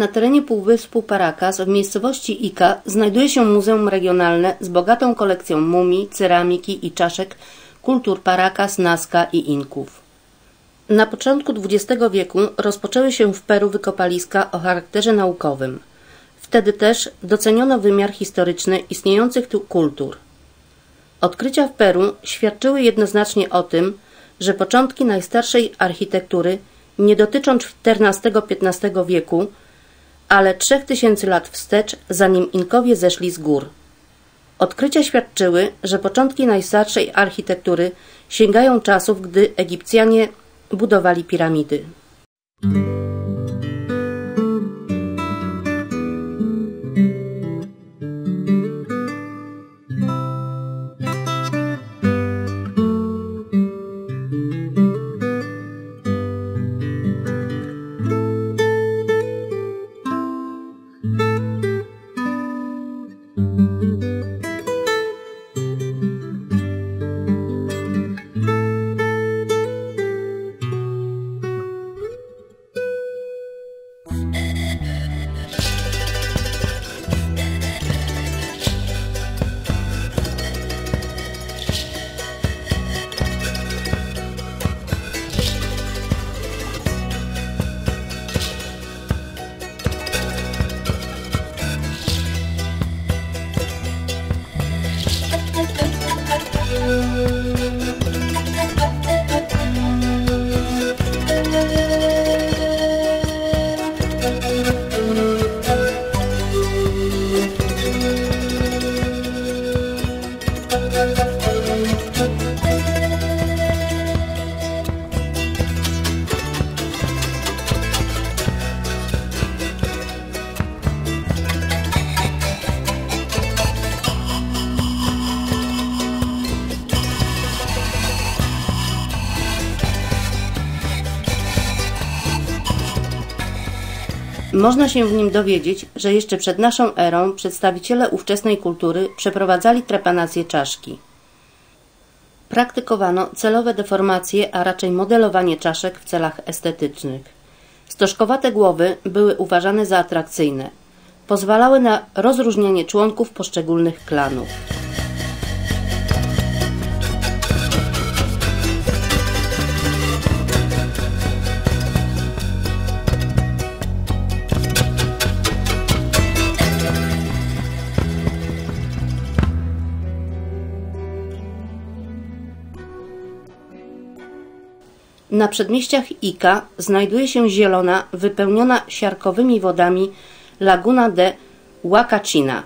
Na terenie Półwyspu Paracas w miejscowości Ica znajduje się Muzeum Regionalne z bogatą kolekcją mumii, ceramiki i czaszek kultur Paracas, Nazca i Inków. Na początku XX wieku rozpoczęły się w Peru wykopaliska o charakterze naukowym. Wtedy też doceniono wymiar historyczny istniejących tu kultur. Odkrycia w Peru świadczyły jednoznacznie o tym, że początki najstarszej architektury nie dotyczą XIV-XV wieku, ale trzech tysięcy lat wstecz, zanim Inkowie zeszli z gór. Odkrycia świadczyły, że początki najstarszej architektury sięgają czasów, gdy Egipcjanie budowali piramidy. Thank you. Można się w nim dowiedzieć, że jeszcze przed naszą erą przedstawiciele ówczesnej kultury przeprowadzali trepanację czaszki. Praktykowano celowe deformacje, a raczej modelowanie czaszek w celach estetycznych. Stożkowate głowy były uważane za atrakcyjne. Pozwalały na rozróżnienie członków poszczególnych klanów. Na przedmieściach Ica znajduje się zielona, wypełniona siarkowymi wodami Laguna de Huacachina.